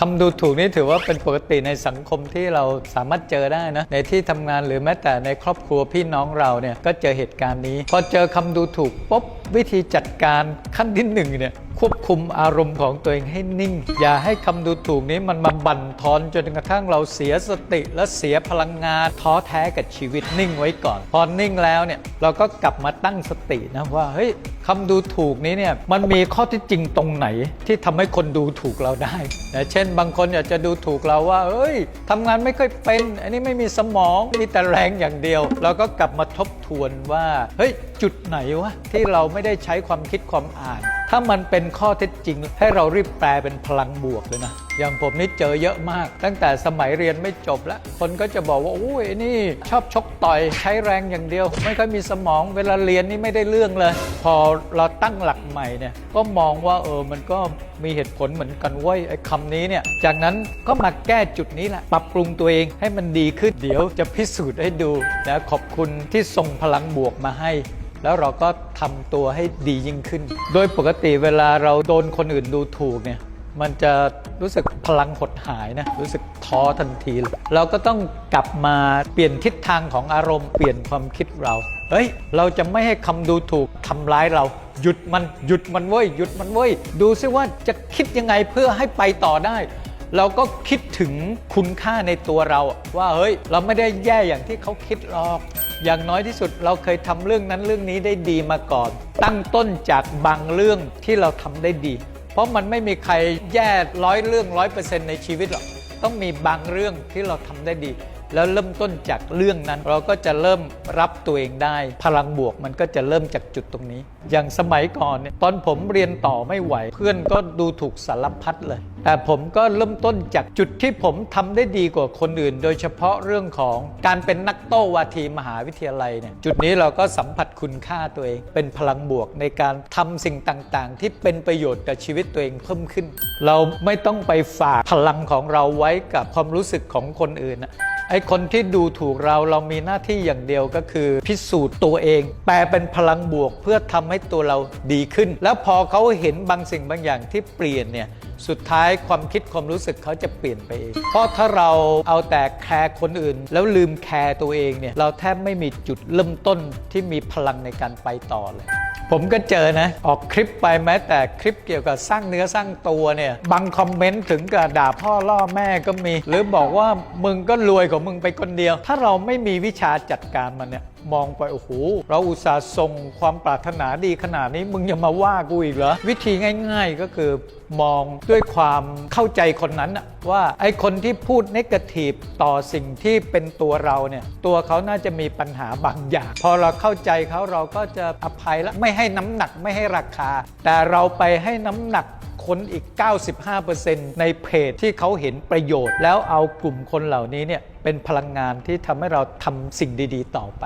คำดูถูกนี่ถือว่าเป็นปกติในสังคมที่เราสามารถเจอได้นะ ในที่ทำงานหรือแม้แต่ในครอบครัวพี่น้องเราเนี่ยก็เจอเหตุการณ์นี้ พอเจอคำดูถูกปุ๊บวิธีจัดการขั้นที่หนึ่งเนี่ยควบคุมอารมณ์ของตัวเองให้นิ่ง อย่าให้คำดูถูกนี้มันมาบั่นทอนจนกระทั่งเราเสียสติและเสียพลังงานท้อแท้กับชีวิตนิ่งไว้ก่อน พอนิ่งแล้วเนี่ยเราก็กลับมาตั้งสตินะว่าเฮ้ย คำดูถูกนี้เนี่ยมันมีข้อที่จริงตรงไหน ที่ทำให้คนดูถูกเราได้นะเช่น บางคนอยากจะดูถูกเราว่า เอ้ยทำงานไม่ค่อยเป็น อันนี้ไม่มีสมองมีแต่แรงอย่างเดียว เราก็กลับมาทบทวนว่าเฮ้ยจุดไหนวะที่เราไม่ได้ใช้ความคิดความอ่าน ถ้ามันเป็นข้อเท็จจริง ให้เรารีบแปลเป็นพลังบวกเลยนะ อย่างผมนี่เจอเยอะมาก ตั้งแต่สมัยเรียนไม่จบแล้ว คนก็จะบอกว่าโอ้ยนี่ชอบชกต่อยใช้แรงอย่างเดียว ไม่ค่อยมีสมองเวลาเรียนนี่ไม่ได้เรื่องเลย พอเราตั้งหลักใหม่เนี่ยก็มองว่าเออมันก็มีเหตุผลเหมือนกันเว้ยไอ้คำนี้เนี่ยจากนั้นก็มาแก้จุดนี้แหละปรับปรุงตัวเองให้มันดีขึ้นเดี๋ยวจะพิสูจน์ให้ดูนะขอบคุณที่ส่งพลังบวกมาให้ แล้วเราก็ทำตัวให้ดียิ่งขึ้น โดยปกติเวลาเราโดนคนอื่นดูถูกเนี่ยมันจะรู้สึกพลังหดหายนะ รู้สึกท้อทันที เราก็ต้องกลับมาเปลี่ยนทิศทางของอารมณ์เปลี่ยนความคิดเรา เฮ้ย เราจะไม่ให้คำดูถูกทำร้ายเรา หยุดมันหยุดมันเว้ยหยุดมันเว้ยดูซิว่าจะคิดยังไงเพื่อให้ไปต่อได้ เราก็คิดถึงคุณค่าในตัวเราว่าเฮ้ย เราไม่ได้แย่อย่างที่เขาคิดหรอก อย่างน้อยที่สุดเราเคยทำเรื่องนั้นเรื่องนี้ได้ดีมาก่อน ตั้งต้นจากบางเรื่องที่เราทำได้ดี เพราะมันไม่มีใครแย่ร้อยเรื่องร้อยเปอร์เซ็นต์ในชีวิตหรอกต้องมีบางเรื่องที่เราทำได้ดี แล้วเริ่มต้นจากเรื่องนั้น เราก็จะเริ่มรับตัวเองได้ พลังบวกมันก็จะเริ่มจากจุดตรงนี้ อย่างสมัยก่อนเนี่ยตอนผมเรียนต่อไม่ไหว เพื่อนก็ดูถูกสารพัดเลย แต่ผมก็เริ่มต้นจากจุดที่ผมทำได้ดีกว่าคนอื่น โดยเฉพาะเรื่องของการเป็นนักโต้วาทีมหาวิทยาลัยเนี่ยจุดนี้เราก็สัมผัสคุณค่าตัวเอง เป็นพลังบวกในการทำสิ่งต่างๆ ที่เป็นประโยชน์กับชีวิตตัวเองเพิ่มขึ้น เราไม่ต้องไปฝากพลังของเราไว้กับความรู้สึกของคนอื่นนะ ไอ้คนที่ดูถูกเราเรามีหน้าที่อย่างเดียวก็คือ พิสูจน์ตัวเอง แปลเป็นพลังบวกเพื่อทำให้ตัวเราดีขึ้น แล้วพอเขาเห็นบางสิ่งบางอย่างที่เปลี่ยนเนี่ยสุดท้ายความคิดความรู้สึกเขาจะเปลี่ยนไปเอง เพราะถ้าเราเอาแต่แคร์คนอื่น แล้วลืมแคร์ตัวเองเนี่ยเราแทบไม่มีจุดเริ่มต้นที่มีพลังในการไปต่อเลย ผมก็เจอนะ ออกคลิปไปแม้แต่คลิปเกี่ยวกับสร้างเนื้อสร้างตัวเนี่ย บางคอมเมนต์ถึงกับด่าพ่อล่อแม่ก็มี หรือบอกว่ามึงก็รวยของมึงไปคนเดียว ถ้าเราไม่มีวิชาจัดการมันเนี่ย มองไปโอ้โหเราอุตส่าห์ส่งความปรารถนาดีขนาดนี้มึงยังมาว่ากูอีกเหรอวิธีง่าย ๆก็คือมองด้วยความเข้าใจคนนั้นว่าไอ้คนที่พูดนกาทีฟต่อสิ่งที่เป็นตัวเราเนี่ยตัวเขาน่าจะมีปัญหาบางอย่าง พอเราเข้าใจเขาเราก็จะอภัยและไม่ให้น้ำหนักไม่ให้ราคา แต่เราไปให้น้ำหนักคนอีก 95%ในเพจที่เขาเห็นประโยชน์ แล้วเอากลุ่มคนเหล่านี้เนี่ยเป็นพลังงานที่ทำให้เราทำสิ่งดี ๆ ต่อไป